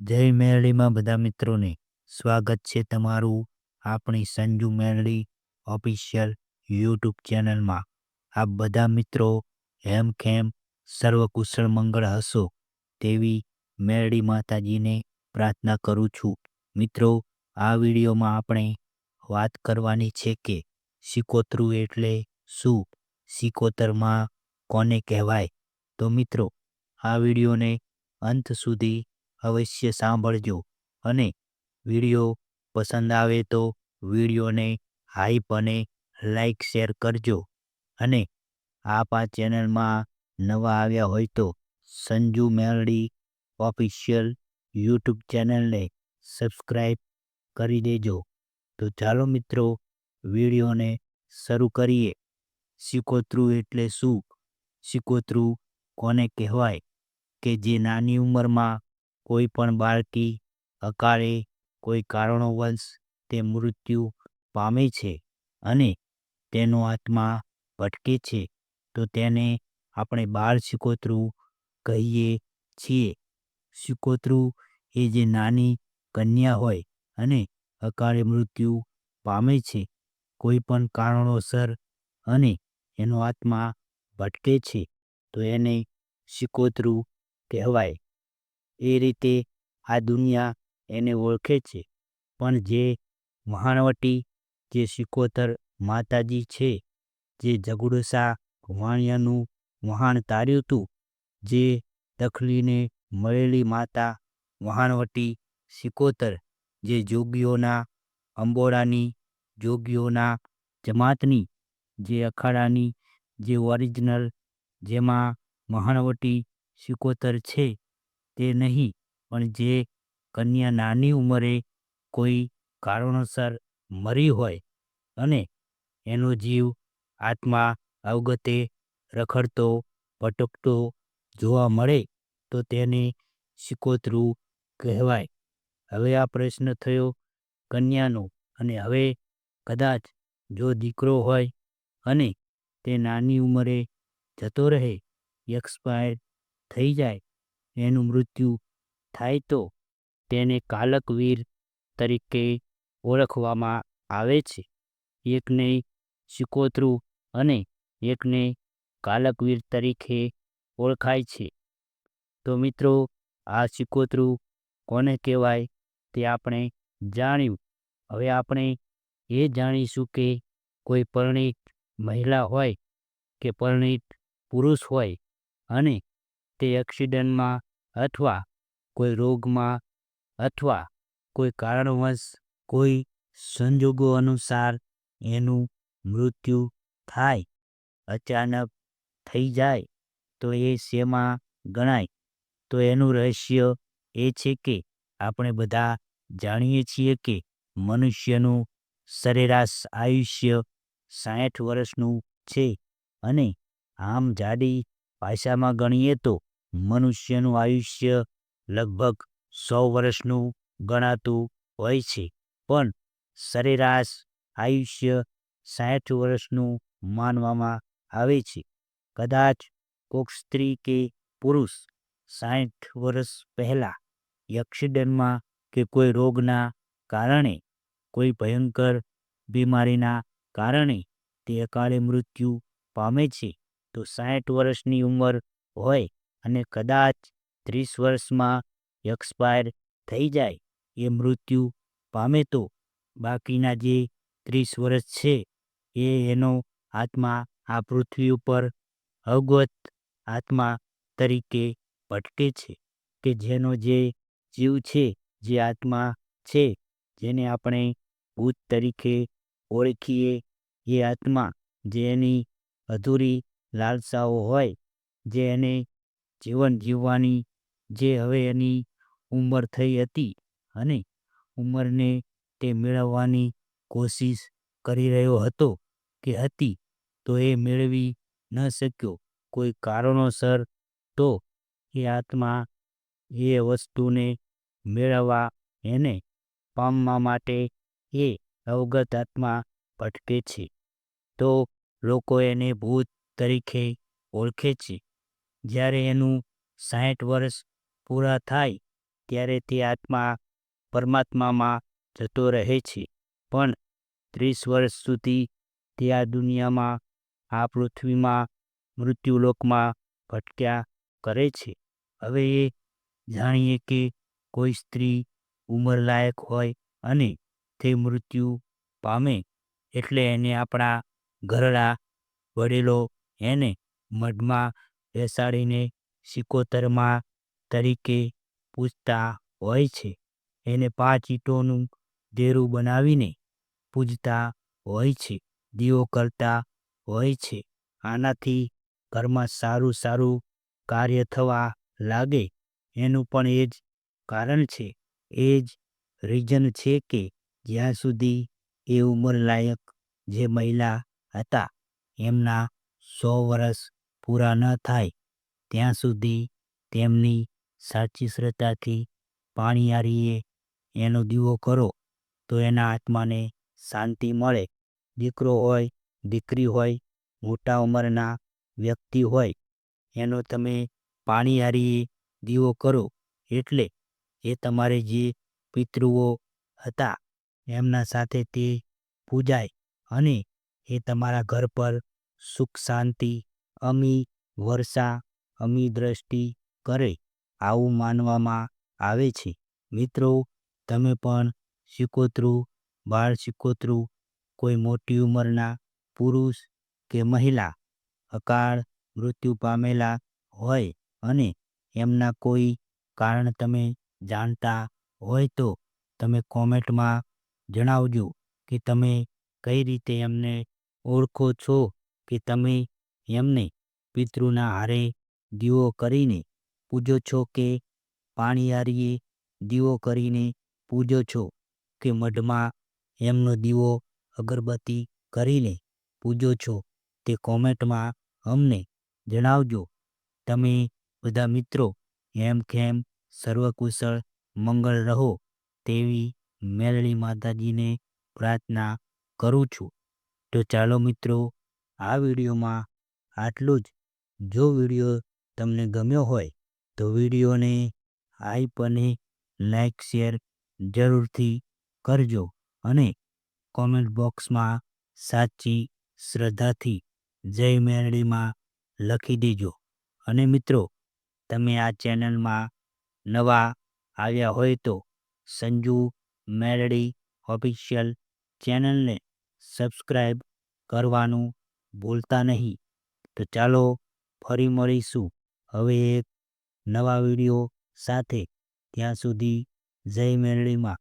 જય મેરડીમાં બધા મિત્રોને સ્વાગત છે તમારું આપણી સંજુ મેરડી ઓફિશિયલ યુટ્યુબ ચેનલમાં. આપ બધા મિત્રો હેમ ખેમ સર્વકુશળ મંગળ હશો તેવી મેરડી માતાજીને પ્રાર્થના કરું છું. મિત્રો, આ વિડીયોમાં આપણે વાત કરવાની છે કે સિકોતરું એટલે શું? સિકોતરમાં કોને કહેવાય? તો મિત્રો, આ વિડીયોને અંત સુધી અવશ્ય સાંભળજો. અને વીડિયો પસંદ આવે તો વિડીયોને હાઈપ અને લાઈક શેર કરજો. અને આપ આ ચેનલમાં નવા આવ્યા હોય તો સંજુ મેલડી ઓફિશિયલ યુટ્યુબ ચેનલને સબસ્ક્રાઈબ કરી દેજો. તો ચાલો મિત્રો, વિડીયોને શરૂ કરીએ. સિકોતરું એટલે શું? સિકોતરું કોને કહેવાય? કે જે નાની ઉંમરમાં કોઈ પણ બાળકી, અકાળે કોઈ કારણોવશ તે મૃત્યુ પામે છે અને તેનો આત્મા ભટકે છે, તો તેને આપણે બાળ સિકોતરું કહીએ છીએ. સિકોતરું એ જે નાની કન્યા હોય અને અકાળે મૃત્યુ પામે છે, કોઈ પણ કારણોસર અને એનો આત્મા ભટકે છે, તો એને સિકોતરું કહેવાય. એ રીતે આ દુનિયા એને ઓળખે છે. પણ જે વહાણવટી જે સિકોતર માતાજી છે, જે જગુડસા વાણિયાનું વહાણ તાર્યું હતું જે દખલીને મળેલી માતા વહાણવટી સિકોતર, જે જોગીઓના અંબોડાની, જોગીઓના જમાતની, જે અખાડાની, જે ઓરિજિનલ, જેમાં મહાણવટી સિકોતર છે તે નહીં, પણ જે કન્યા નાની ઉંમરે કોઈ કારણોસર મરી હોય અને એનો જીવ આત્મા અવગતે રખડતો ભટકતો જોવા મળે, તો તેને શિકોતરું કહેવાય. હવે આ પ્રશ્ન થયો કન્યાનો અને હવે કદાચ જો દીકરો હોય અને તે નાની ઉંમરે જતો રહે એક્સપાયર થઈ જાય એનું મૃત્યુ થાય તો તેને કાલકવીર તરીકે ઓળખવામાં આવે છે. એકને સિકોતરું અને એકને કાલકવીર તરીકે ઓળખાય છે. તો મિત્રો, આ સિકોતરું કોને કહેવાય તે આપણે જાણ્યું. હવે આપણે એ જાણીશું કે કોઈ પરણિત મહિલા હોય કે પરણિત પુરુષ હોય અને તે એક્સિડન્ટમાં અથવા કોઈ રોગમાં અથવા કોઈ કારણવશ કોઈ સંજોગો અનુસાર એનું મૃત્યુ થાય, અચાનક થઈ જાય, તો એ શેમાં ગણાય? તો એનું રહસ્ય એ છે કે આપણે બધા જાણીએ છીએ કે મનુષ્યનું સરેરાશ આયુષ્ય સાઠ વર્ષનું છે અને આમ જાડી ભાષામાં ગણીએ તો મનુષ્યનું આયુષ્ય લગભગ સો વર્ષનું ગણાતું હોય છે. પણ સરેરાશ આયુષ્ય સાઠ વર્ષનું માનવામાં આવે છે. કદાચ કોક સ્ત્રી કે પુરુષ સાઠ વર્ષ પહેલાં એક્સિડન્ટમાં કે કોઈ રોગના કારણે, કોઈ ભયંકર બીમારીના કારણે તે અકાળે મૃત્યુ પામે છે, તો સાઠ વર્ષની ઉંમર હોય અને કદાચ ત્રીસ વર્ષમાં એક્સપાયર થઈ જાય એ મૃત્યુ પામે તો બાકીના જે ત્રીસ વર્ષ છે એ એનો આત્મા આ પૃથ્વી ઉપર અવગત આત્મા તરીકે ભટકે છે કે જેનો જે જીવ છે, જે આત્મા છે, જેને આપણે ભૂત તરીકે ઓળખીએ, એ આત્મા, જે એની અધૂરી લાલસાઓ હોય, જે એને જીવન જીવવાની જે હવે એની ઉંમર થઈ હતી અને ઉંમરને તે મેળવવાની કોશિશ કરી રહ્યો હતો કે હતી, તો એ મેળવી ન શક્યો. કોઈ કારણોસર તો એ આત્મા એ વસ્તુને મેળવવા એને પામવા માટે એ અવગત આત્મા ભટકે છે. તો લોકો એને ભૂત તરીકે ઓળખે છે. જ્યારે એનું સાહીઠ વર્ષ પૂરા થાય, ત્યારે તે આત્મા પરમાત્મામાં જતો રહે છે. પણ ત્રીસ વર્ષ સુધી તે આ દુનિયામાં, આ પૃથ્વીમાં, મૃત્યુલોકમાં ભટક્યા કરે છે. હવે એ જાણીએ કે કોઈ સ્ત્રી ઉંમરલાયક હોય અને તે મૃત્યુ પામે એટલે એને આપણા ઘરડા વડીલો એને મઢમાં બેસાડીને સિકોતરમાં તરીકે પૂજતા હોય છે. એને પાંચ ઈંટોનું દેરું બનાવીને પૂજતા હોય છે. દીવો કરતા હોય છે. આનાથી ઘરમાં સારું સારું કાર્ય થવા લાગે. એનું પણ એ જ કારણ છે. એ જ રીઝન છે કે જ્યાં સુધી એ ઉંમરલાયક જે મહિલા હતા, એમના સો વર્ષ પૂરા ન થાય. ત્યાં સુધી તેમની સાચી શ્રદ્ધાથી પાણીયારીએ એનો દીવો કરો, તો એના આત્માને શાંતિ મળે. દીકરો હોય, દીકરી હોય, મોટા ઉંમરના વ્યક્તિ હોય, એનો તમે પાણીયારીએ દીવો કરો, એટલે એ તમારે જે પિતૃઓ હતા, એમના સાથે તે પૂજાય અને એ તમારા ઘર પર સુખ શાંતિ અમી વર્ષા, અમી દ્રષ્ટિ કરે આવું માનવામાં આવે છે. મિત્રો, તમે પણ સિકોતરું બાળ સિકોતરું કોઈ મોટી ઉંમરના પુરુષ કે મહિલા, અકાળ મૃત્યુ પામેલા હોય અને એમના કોઈ કારણ તમે જાણતા હોય તો તમે કોમેન્ટમાં જણાવજો કે તમે કઈ રીતે એમને ઓળખો છો કે તમે એમને પિતૃના હારે દીવો કરીને પૂજો છો કે પાણીયારીએ દીવો કરીને પૂજો છો કે મઢમાં એમનો દીવો અગરબત્તી કરીને પૂજો છો તે કોમેન્ટમાં અમને જણાવજો. તમે બધા મિત્રો એમ કેમ સર્વકુશળ મંગળ રહો તેવી મેલડી માતાજીને પ્રાર્થના કરું છું. તો ચાલો મિત્રો, આ વિડીયોમાં આટલું જ. જો વીડિયો તમને ગમ્યો હોય, તો વિડીયોને હાઈપ અને લાઈક શેર જરૂરથી કરજો અને કોમેન્ટ બોક્સમાં સાચી શ્રદ્ધાથી જય મેરડીમાં લખી દેજો. અને મિત્રો, તમે આ ચેનલમાં નવા આવ્યા હોય તો સંજુ મેરડી ઓફિશિયલ ચેનલને સબસ્ક્રાઈબ કરવાનું ભૂલતા નહીં. તો ચાલો ફરી મળીશું. હવે એક નવા વીડિયો સાથે. ત્યાં સુધી જય મેરડીમાં.